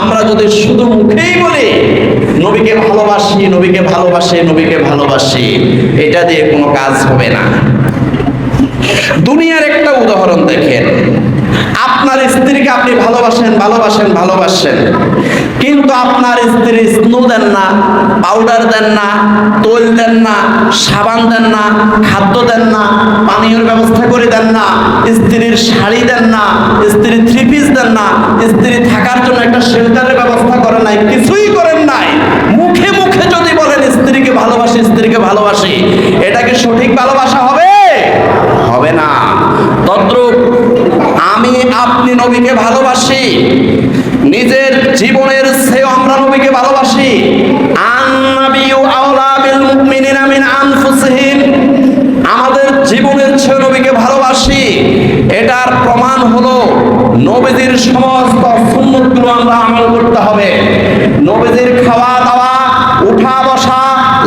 আমরা যদি শুধু মুখেই বলি, নবীকে ভালোবাসি নবীকে ভালোবাসি নবীকে ভালোবাসি, এটা দিয়ে কোনো কাজ হবে না। দুনিয়ার একটা উদাহরণ দেখেন। আপনার স্ত্রীকে আপনি ভালোবাসেন ভালোবাসেন ভালোবাসেন। কিন্তু আপনার স্ত্রী স্নু দেন না পাউডার দেন না, তৈল দেন না, সাবান দেন না, খাদ্য দেন না, পানীয়র ব্যবস্থা করে দেন না, স্ত্রীর শাড়ি দেন না, স্ত্রীর থ্রি পিস দেন না, স্ত্রী থাকার জন্য একটা শেল্টারের ব্যবস্থা করেন নাই, কিছুই করেন নাই। মুখে মুখে যদি বলেন, স্ত্রীকে ভালোবাসি স্ত্রীকে ভালোবাসি এটা কি সঠিক ভালোবাসা হবে? আপনি নবীকে ভালোবাসি। নিজের জীবনের চেয়েও আমরা নবীকে ভালোবাসি। আমাদের জীবনের চেয়ে নবীকে ভালোবাসি। এটার প্রমাণ হলো নবীজির সমস্ত সুন্নতগুলো আমরা আমল করতে হবে। নবীজির খাওয়া দাওয়া, উঠা বসা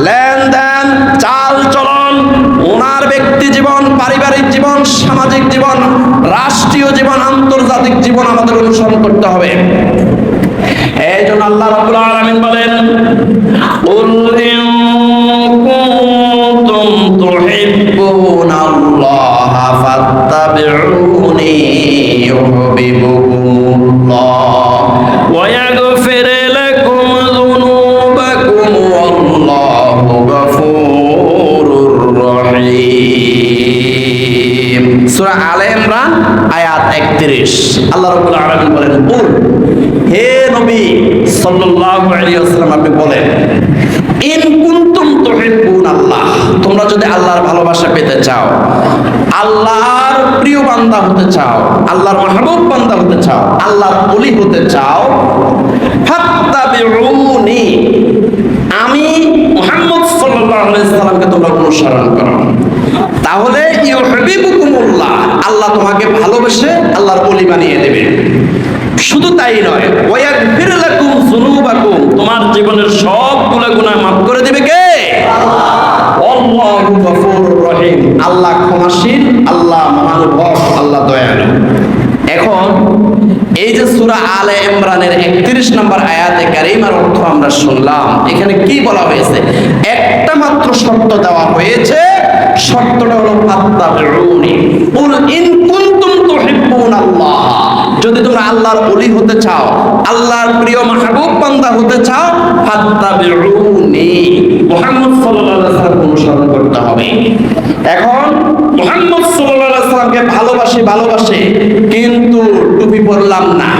লেনদেন চাল চলন ওনার ব্যক্তি জীবন পারিবারিক জীবন সামাজিক জীবন রাষ্ট্রীয় জীবন আন্তর্জাতিক জীবন আমাদের অনুসরণ করতে হবে এই জন্য আল্লাহ রাব্বুল আলামিন বলেন قل إن كنتم تحبون الله فاتبعوني يحببكم সূরা আলে ইমরান, আয়াত 31 আল্লাহ রাব্বুল আলামিন বলেন কুল হে নবী, সাল্লাল্লাহু আলাইহি ওয়াসাল্লাম, আপনি বলেন, ইন কুনতুম তুহিব্বুন আল্লাহ তোমরা যদি আল্লাহর ভালোবাসা পেতে চাও, আল্লাহর প্রিয় বান্দা হতে চাও, আল্লাহর মাহবুব বান্দা হতে চাও, আল্লাহর ওলি হতে চাও ফাত্তাবিউনি আমি মুহাম্মদ সাল্লাল্লাহু আলাইহি সাল্লামকে তোমরা অনুসরণ করো তাহলে ইউহিবুকুমুল্লাহ আল্লাহ তোমাকে ভালোবেসে আল্লাহর ওলি বানিয়ে দেবে। শুধু তাই নয় ওয়াগফির লাকুম যুনুবাকুম, তোমার জীবনের সবগুলো গুনাহ মাফ করে দিবে কে? আল্লাহু গফুরুর রহিম। আল্লাহ ক্ষমাশীল, আল্লাহ মহানুভব, আল্লাহ দয়ালু। এখন, এই যে সূরা আলে ইমরানের 31 নম্বর আয়াতে কারিমার অর্থ আমরা শুনলাম, এখানে কি বলা হয়েছে? একটা মাত্র শর্ত দেওয়া হয়েছে, শর্তটা হলো ফাত্তাবিউনি। কুল ইন কুনতুম যদি তোমরা আল্লাহর ওলি হতে চাও, আল্লাহর প্রিয় মাহবুব বান্দা হতে চাও অনুসরণ করতে হবে। এখন মুহাম্মদ সাল্লাল্লাহু কিন্তু টুপি পরলাম না।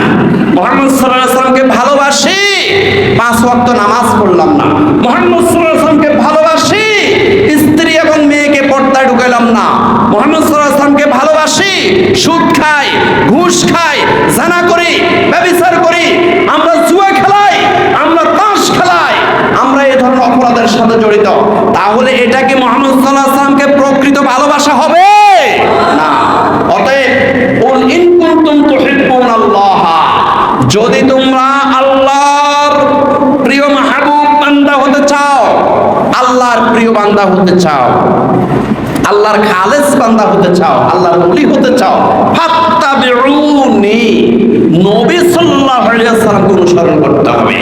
মুহাম্মদ সাল্লাল্লাহু ভালোবাসি, পাঁচ ওয়াক্ত নামাজ পড়লাম না। মুহাম্মদ সাল্লাল্লাহু আলাইহি ওয়াসাল্লামকে ভালোবাসি স্ত্রী এবং মেয়েকে পর্দায় ঢুকাইলাম না মুহাম্মদ সাল্লাল্লাহু আলাইহি ওয়াসাল্লামকে ভালোবাসি সুদ খাই ঘুষ খাই জানা করি ব্যভিচার করি, আমরা জুয়া খেলাই, আমরা তাস খেলাই, আমরা এই ধরনের অপরাধের সাথে জড়িত। তাহলে এটা কি মোহাম্মদ সাল্লাহ প্রকৃত ভালোবাসা হবে? না। অতএব কুল ইন কুনতুম তুহিব্বুন আল্লাহ যদি তোমরা আল্লাহর প্রিয় মাহবুব বান্দা হতে চাও, আল্লাহর প্রিয় বান্দা হতে চাও আল্লাহর খালেস বান্দা হতে চাও, আল্লাহর ওলি হতে চাও, ফাত্তাবিউনি, নবী সাল্লাল্লাহু আলাইহি ওয়াসাল্লামকে অনুসরণ করতে হবে।